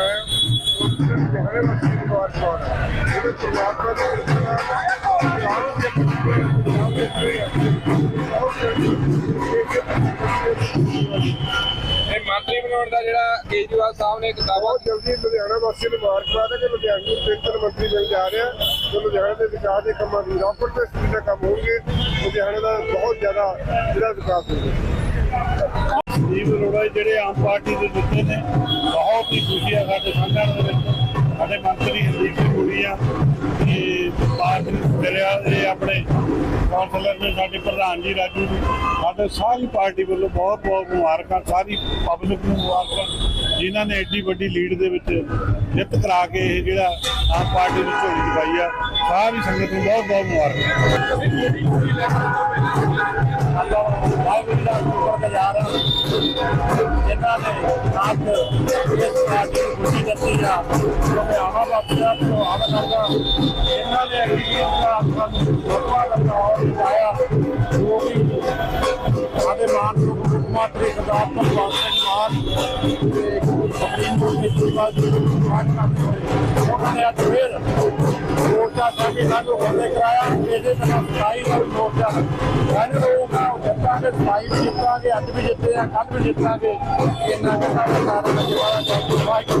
ਆਇਆ ਜਿਹੜੇ ਮਸੀਹ ਦੀ ਵਾਰ ਕੌਣ ਹੈ ਇਹਦੇ ਪਰਮਾਤਮਾ ਦੇ ਇਹ ਮੰਤਰੀ ਬਣਾਉਣ ਦਾ ਜਿਹੜਾ ਕੇਜਰੀਵਾਲ ਸਾਹਿਬ ਨੇ ਇੱਕ ਜਲਦੀ ਲੁਧਿਆਣਾ ਵਾਸੀ ਨੂੰ ਮੁਬਾਰਕਬਾਦ ਹੈ ਕਿ ਲੁਧਿਆਣਾ ਨੂੰ ਮੰਤਰੀ ਮਿਲ ਜਾ ਰਹੇ ਤੇ ਲੁਧਿਆਣਾ ਦੇ ਵਿਕਾਸ ਦੇ ਕੰਮਾਂ ਦੀ ਰਾਪਰ ਤੇ ਸਪੀਡ ਦਾ ਕੰਮ ਹੋਣਗੇ, ਲੁਧਿਆਣਾ ਦਾ ਬਹੁਤ ਜ਼ਿਆਦਾ ਜਿਹੜਾ ਵਿਕਾਸ ਹੋਊਗਾ। ਸੰਜੀਵ ਅਰੋੜਾ ਜਿਹੜੇ ਆਮ ਪਾਰਟੀ ਦੇ ਦਿੱਤੇ ਨੇ, ਬਹੁਤ ਹੀ ਖੁਸ਼ੀ ਆ ਸਾਡੇ ਸੰਗਠਨ ਦੇ ਵਿੱਚ। ਸਾਡੇ ਮੰਤਰੀ ਹਰਦੀਪ ਸਿੰਘ ਗੁੜੀਆ ਤੇ ਪਾਰਟੀ ਮਿਲਿਆ ਇਹ ਆਪਣੇ ਕੌਂਸਲਰ ਨੇ, ਸਾਡੇ ਪ੍ਰਧਾਨ ਜੀ ਰਾਜੂ ਜੀ। ਸਾਡੇ ਸਾਰੀ ਪਾਰਟੀ ਵੱਲੋਂ ਬਹੁਤ ਬਹੁਤ ਮੁਬਾਰਕਾਂ, ਸਾਰੀ ਪਬਲਿਕ ਨੂੰ ਮੁਬਾਰਕਾਂ। ਜਿਨ੍ਹਾਂ ਨੇ ਐਡੀ ਵੱਡੀ ਲੀਡ ਦੇ ਵਿੱਚ ਜਿੱਤ ਕਰਾ ਕੇ ਇਹ ਜਿਹੜਾ ਆਮ ਪਾਰਟੀ ਦੀ ਝੋਲੀ ਦਿਖਾਈ ਆ ਸਾਰੀ ਸੰਗਤ ਨੂੰ ਬਹੁਤ ਬਹੁਤ ਮੁਬਾਰਕਾਂ। ਜਿਨ੍ਹਾਂ ਨੇ ਨਾਮ ਇਸ ਪਾਰਟੀ ਨੂੰ ਖੁਸ਼ੀ ਦਿੱਤੀ ਆ ਲੁਧਿਆਣਾ ਵਾਸੀਆਂ ਨੂੰ ਆਨੰਦ ਜਿਨ੍ਹਾਂ ਨੇ ਅਗਲੀਆਂ ਦਾ ਆਪਾਂ ਨੂੰ ਲੋਕਾਂ ਦਾ ਨਾਮ ਦਿਖਾਇਆ ਜੋ ਵੀ ਸਾਡੇ ਮਾਨ ਨੂੰ ਮੁੱਖ ਮੰਤਰੀ ਸਰਦਾਰ ਭਗਵੰਤ ਸਿੰਘ ਮਾਨ ਕੋਰਟ ਦੇ ਕਰਦੇ ਉਹਨਾਂ ਨੇ ਅੱਜ ਫਿਰ ਮੋਰਚਾ ਸਾਡੀ ਲਾਗੂ ਹੋਣੇ ਕਰਾਇਆ ਇਹਦੇ ਨਾਲ ਸਤਾਈ ਨਾਲ ਮੋਰਚਾ ਕਹਿੰਦੇ ਲੋਕ ਜਿੱਤਾਂਗੇ ਸਤਾਈ ਵੀ ਜਿੱਤਾਂਗੇ ਅੱਜ ਵੀ ਜਿੱਤੇ ਆ ਕੱਲ ਵੀ ਜਿੱਤਾਂਗੇ ਇੰਨਾ ਕਹਿੰਦਾ ਸਰਕਾਰ ਦਾ ਜਵਾਬ ਹੈ ਵਾਹਿਗੁਰੂ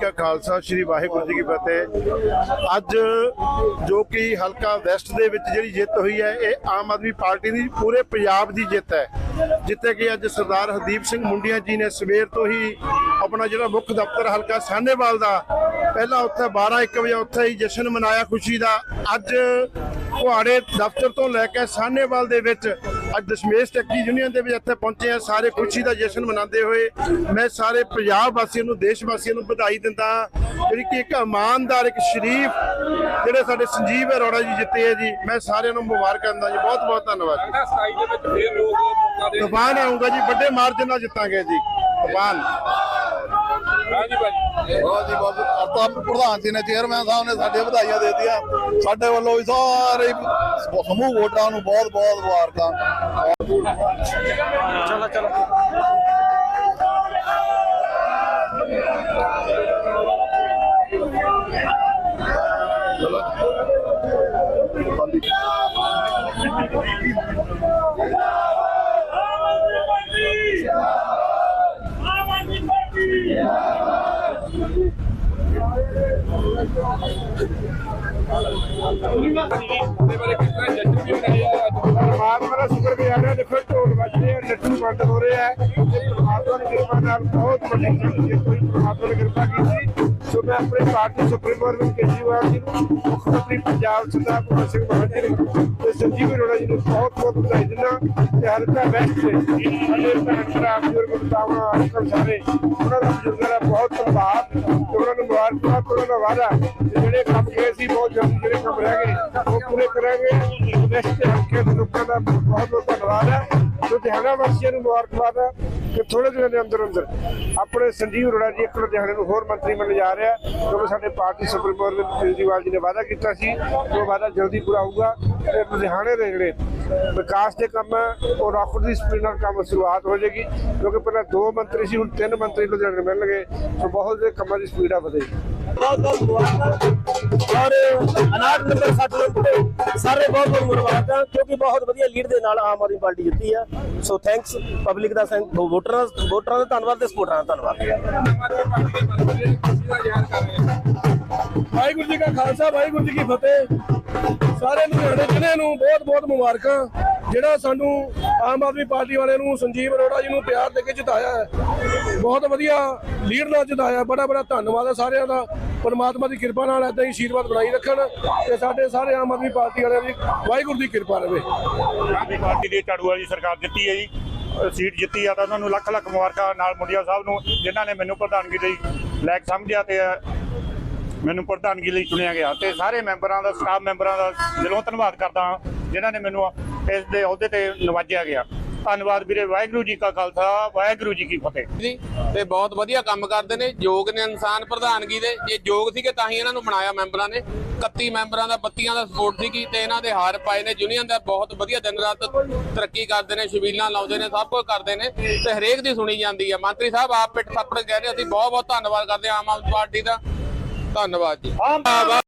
ਕਾ ਖਾਲਸਾ, ਸ੍ਰੀ ਵਾਹਿਗੁਰੂ ਜੀ ਕੀ ਫਤਿਹ। ਅੱਜ ਜੋ ਕਿ ਹਲਕਾ ਵੈਸਟ ਦੇ ਵਿੱਚ ਜਿਹੜੀ ਜਿੱਤ ਹੋਈ ਹੈ, ਇਹ ਆਮ ਆਦਮੀ ਪਾਰਟੀ ਦੀ ਪੂਰੇ ਪੰਜਾਬ ਦੀ ਜਿੱਤ ਹੈ। ਜਿੱਥੇ ਕਿ ਅੱਜ ਸਰਦਾਰ ਹਰਦੀਪ ਸਿੰਘ ਮੁੰਡੀਆਂ ਜੀ ਨੇ ਸਵੇਰ ਤੋਂ ਹੀ ਆਪਣਾ ਜਿਹੜਾ ਮੁੱਖ ਦਫ਼ਤਰ ਹਲਕਾ ਸਾਹਨੇਵਾਲ ਦਾ, ਪਹਿਲਾਂ ਉੱਥੇ 12 1 ਵਜੇ ਉੱਥੇ ਹੀ ਜਸ਼ਨ ਮਨਾਇਆ ਖੁਸ਼ੀ ਦਾ, ਅੱਜ ਕੁਹਾੜੇ ਦਫ਼ਤਰ ਤੋਂ ਲੈ ਕੇ ਸਾਹਨੇਵਾਲ ਦੇ ਵਿੱਚ ਅੱਜ ਦਸ਼ਮੇਸ਼ ਟੈਕਸੀ ਯੂਨੀਅਨ ਦੇ ਵਿੱਚ ਇੱਥੇ ਪਹੁੰਚੇ ਆ ਸਾਰੇ ਖੁਸ਼ੀ ਦਾ ਜਸ਼ਨ ਮਨਾਉਂਦੇ ਹੋਏ ਮੈਂ ਸਾਰੇ ਪੰਜਾਬ ਵਾਸੀਆਂ ਨੂੰ ਦੇਸ਼ ਵਾਸੀਆਂ ਨੂੰ ਵਧਾਈ ਦਿੰਦਾ ਜਿਹੜੀ ਕਿ ਇੱਕ ਇਮਾਨਦਾਰ ਇੱਕ ਸ਼ਰੀਫ ਜਿਹੜੇ ਸਾਡੇ ਸੰਜੀਵ ਅਰੋੜਾ ਜੀ ਜਿੱਤੇ ਹੈ ਜੀ ਮੈਂ ਸਾਰਿਆਂ ਨੂੰ ਮੁਬਾਰਕਾਂ ਦਿੰਦਾ ਜੀ। ਬਹੁਤ ਬਹੁਤ ਧੰਨਵਾਦ ਜੀ। ਕਹਿੰਦਾ 27 ਦੇ ਵਿੱਚ ਫੇਰ ਲੋਕ ਤੂਫਾਨ ਆਊਗਾ ਜੀ ਵੱਡੇ ਮਾਰਜਨ ਨਾਲ ਜਿੱਤਾਂਗੇ ਜੀ। ਤੂਫਾਨ। ਹਾਂਜੀ ਭਾਜੀ ਬਹੁਤ ਜੀ ਬਹੁਤ। ਆਪਾਂ ਪ੍ਰਧਾਨ ਜੀ ਨੇ ਚੇਅਰਮੈਨ ਸਾਹਿਬ ਨੇ ਸਾਡੇ ਵਧਾਈਆਂ ਦੇ ਦਿੱਤੀਆਂ। ਸਾਡੇ ਵੱਲੋਂ ਵੀ ਸਾਰੇ ਸਮੂਹ ਵੋਟਰਾਂ ਨੂੰ ਬਹੁਤ ਬਹੁਤ ਮੁਬਾਰਕਾਂ। ਚਲੋ ਚਲੋ ਉਹਦੇ ਬਾਰੇ ਕਿਸ ਤਰ੍ਹਾਂ ਜਸ਼ਨ ਵੀ ਮਨਾਇਆ ਅੱਜ ਪਰਮਾਤਮਾ ਦਾ ਸ਼ੁਕਰ ਗੁਜ਼ਾਰ ਹਾਂ, ਦੇਖੋ ਢੋਲ ਵੱਜਦੇ ਆ, ਲੱਡੂ ਵੰਡ ਹੋ ਰਹੇ ਆ। ਤੇ ਪਰਮਾਤਮਾ ਦੀ ਕਿਰਪਾ ਨਾਲ ਬਹੁਤ ਵੱਡੀ ਜਿੱਤ ਕੋਈ ਪਰਮਾਤਮਾ ਦੀ ਕਿਰਪਾ ਕੀਤੀ ਮੈਂ ਆਪਣੇ ਪਾਰਟੀ ਸੁਪਰੀਮੋ ਅਰਵਿੰਦ ਕੇਜਰੀਵਾਲ ਜੀ ਨੂੰ ਮੁੱਖ ਮੰਤਰੀ ਪੰਜਾਬ ਸਰਦਾਰ ਭਗਤ ਸਿੰਘ ਮਾਨ ਜੀ ਨੂੰ ਤੇ ਸੰਜੀਵ ਅਰੋੜਾ ਜੀ ਨੂੰ ਬਹੁਤ ਬਹੁਤ ਵਧਾਈ ਦਿੰਦਾ ਤੇ ਹਲਕਾ ਵੈਸਟ ਦੇ ਸਾਡੇ ਭੈਣ ਭਰਾ, ਬਜ਼ੁਰਗ ਬਤਾਵਾ ਅੰਕਲ ਸਾਰੇ, ਉਹਨਾਂ ਦਾ ਬਜ਼ੁਰਗਾਂ ਦਾ ਬਹੁਤ ਧੰਨਵਾਦ ਉਹਨਾਂ ਨੂੰ ਮੁਬਾਰਕਾਂ ਉਹਨਾਂ ਦਾ ਵਾਅਦਾ ਤੇ ਜਿਹੜੇ ਕੰਮ ਗਏ ਸੀ ਬਹੁਤ ਜਲਦੀ ਜਿਹੜੇ ਕੰਮ ਰਹਿ ਗਏ, ਉਹ ਪੂਰੇ ਕਰਾਂਗੇ। ਵੈਸਟ ਦੇ ਹਲਕੇ ਦੇ ਲੋਕਾਂ ਦਾ ਬਹੁਤ ਬਹੁਤ ਧੰਨਵਾਦ ਹੈ। ਲੁਧਿਆਣਾ ਵਾਸੀਆਂ ਨੂੰ ਮੁਬਾਰਕਬਾਦ ਹੈ ਕਿ ਥੋੜੇ ਦਿਨਾਂ ਦੇ ਅੰਦਰ ਅੰਦਰ ਆਪਣੇ ਸੰਜੀਵ ਅਰੋੜਾ ਜੀ ਇੱਕ ਲੁਧਿਆਣੇ ਨੂੰ ਹੋਰ ਮੰਤਰੀ ਬਣਨ ਜਾ ਰਿਹਾ ਕਿਉਂਕਿ ਸਾਡੇ ਪਾਰਟੀ ਸੁਪਰੀਮੋ ਅਰਵਿੰਦ ਕੇਜਰੀਵਾਲ ਜੀ ਨੇ ਵਾਅਦਾ ਕੀਤਾ ਸੀ ਉਹ ਵਾਅਦਾ ਜਲਦੀ ਪੂਰਾ ਹੋਊਗਾ ਤੇ ਲੁਧਿਆਣੇ ਦੇ ਜਿਹੜੇ ਵਿਕਾਸ ਦੇ ਕੰਮ ਉਹ ਰਾਕਟ ਦੀ ਸਪੀਡ ਨਾਲ ਕੰਮ ਸ਼ੁਰੂਆਤ ਹੋ ਜਾਏਗੀ, ਕਿਉਂਕਿ ਪਹਿਲਾਂ ਦੋ ਮੰਤਰੀ ਸੀ, ਹੁਣ ਤਿੰਨ ਮੰਤਰੀ ਲੁਧਿਆਣੇ ਨੂੰ ਮਿਲਣਗੇ, ਸੋ ਬਹੁਤ ਦੇ ਕੰਮਾਂ ਦੀ ਸਪੀਡ ਆ ਵਧੇਗੀ। ਬਹੁਤ ਬਹੁਤ ਮੁਬਾਰਕਾਂ ਔਰ ਅਨਾਜ ਨੰਬਰ 60 ਲੋਕ ਸਾਰੇ ਬਹੁਤ ਬਹੁਤ ਮੁਬਾਰਕਾਂ ਕਿਉਂਕਿ ਬਹੁਤ ਵਧੀਆ ਲੀਡ ਦੇ ਨਾਲ ਆਮ ਆਦਮੀ ਪਾਰਟੀ ਜਿੱਤੀ ਆ। ਸੋ ਥੈਂਕਸ ਪਬਲਿਕ ਦਾ ਵੋਟਰਾਂ ਵੋਟਰਾਂ ਦਾ ਧੰਨਵਾਦ ਤੇ ਸਪੋਰਟਰਾਂ ਦਾ ਧੰਨਵਾਦ। ਵਾਹਿਗੁਰੂ ਜੀ ਕਾ ਖਾਲਸਾ, ਵਾਹਿਗੁਰੂ ਜੀ ਕੀ ਫਤਿਹ। ਸਾਰੇ ਲੁਧਿਆਣੇ ਜ਼ਿਲ੍ਹੇ ਨੂੰ ਬਹੁਤ ਬਹੁਤ ਮੁਬਾਰਕਾਂ, ਜਿਹੜਾ ਸਾਨੂੰ ਆਮ ਆਦਮੀ ਪਾਰਟੀ ਵਾਲੇ ਨੂੰ ਸੰਜੀਵ ਅਰੋੜਾ ਜੀ ਨੂੰ ਪਿਆਰ ਦੇ ਕੇ ਜਿਤਾਇਆ ਬਹੁਤ ਵਧੀਆ ਲੀਡ ਨਾਲ ਜਿਤਾਇਆ ਬੜਾ ਬੜਾ ਧੰਨਵਾਦ ਹੈ ਸਾਰਿਆਂ ਦਾ। ਪਰਮਾਤਮਾ ਦੀ ਕਿਰਪਾ ਨਾਲ ਏਦਾਂ ਹੀ ਆਸ਼ੀਰਵਾਦ ਬਣਾਈ ਰੱਖਣ ਤੇ ਸਾਡੇ ਸਾਰੇ ਆਮ ਆਦਮੀ ਪਾਰਟੀ ਵਾਲਿਆਂ ਦੀ ਵਾਹਿਗੁਰੂ ਦੀ ਕਿਰਪਾ ਰਹੇ ਆਦਮੀ ਪਾਰਟੀ ਦੀ ਝਾੜੂ ਵਾਲੀ ਸਰਕਾਰ ਜਿੱਤੀ ਹੈ ਜੀ ਸੀਟ ਜਿੱਤੀ ਆ ਤਾਂ ਉਹਨਾਂ ਨੂੰ ਲੱਖ ਲੱਖ ਮੁਬਾਰਕਾਂ ਨਾਲ ਮੁੰਡਿਆ ਸਾਹਿਬ ਨੂੰ, ਜਿਨ੍ਹਾਂ ਨੇ ਮੈਨੂੰ ਪ੍ਰਧਾਨਗੀ ਲਈ ਲਾਇਕ ਸਮਝਿਆ ਤੇ ਮੈਨੂੰ ਪ੍ਰਧਾਨਗੀ ਲਈ ਚੁਣਿਆ ਗਿਆ ਤੇ ਸਾਰੇ ਮੈਂਬਰਾਂ ਦਾ, ਸਟਾਫ ਮੈਂਬਰਾਂ ਦਾ ਦਿਲੋਂ ਧੰਨਵਾਦ ਕਰਦਾ ਹਾਂ, ਜਿਨ੍ਹਾਂ ਨੇ ਮੈਨੂੰ ਇਸ ਦੇ ਅਹੁਦੇ ਤੇ ਨਵਾਜਿਆ ਗਿਆ। ਧੰਨਵਾਦ ਵੀਰੇ ਵਾਹਿਗੁਰੂ ਜੀ ਕਾ ਖਾਲਸਾ ਵਾਹਿਗੁਰੂ ਜੀ ਕੀ ਫਤਿਹ। ਜੀ ਤੇ ਬਹੁਤ ਵਧੀਆ ਕੰਮ ਕਰਦੇ ਨੇ ਯੋਗ ਨੇ ਇਨਸਾਨ ਪ੍ਰਧਾਨਗੀ ਦੇ ਜੇ ਯੋਗ ਸੀਗੇ ਤਾਂ ਹੀ ਇਹਨਾਂ ਨੂੰ ਬਣਾਇਆ ਮੈਂਬਰਾਂ ਨੇ। 31 ਮੈਂਬਰਾਂ ਦਾ 32 ਦਾ ਸਪੋਰਟ ਸੀਗੀ ਤੇ ਇਹਨਾਂ ਦੇ ਹਾਰ ਪਾਏ ਨੇ ਯੂਨੀਅਨ ਦਾ ਬਹੁਤ ਵਧੀਆ ਦਿਨ ਰਾਤ ਤਰੱਕੀ ਕਰਦੇ ਨੇ ਛਬੀਲਾਂ ਲਾਉਂਦੇ ਨੇ ਸਭ ਕੁਝ ਕਰਦੇ ਨੇ ਤੇ ਹਰੇਕ ਦੀ ਸੁਣੀ ਜਾਂਦੀ ਹੈ ਮੰਤਰੀ ਸਾਹਿਬ ਆਪ ਪਿੱਠ ਥੱਪੜ ਕਹਿ ਰਹੇ ਅਸੀਂ ਬਹੁਤ ਬਹੁਤ ਧੰਨਵਾਦ ਕਰਦੇ ਆਮ ਆਦਮੀ ਪਾਰਟੀ ਦਾ। ਧੰਨਵਾਦ ਜੀ।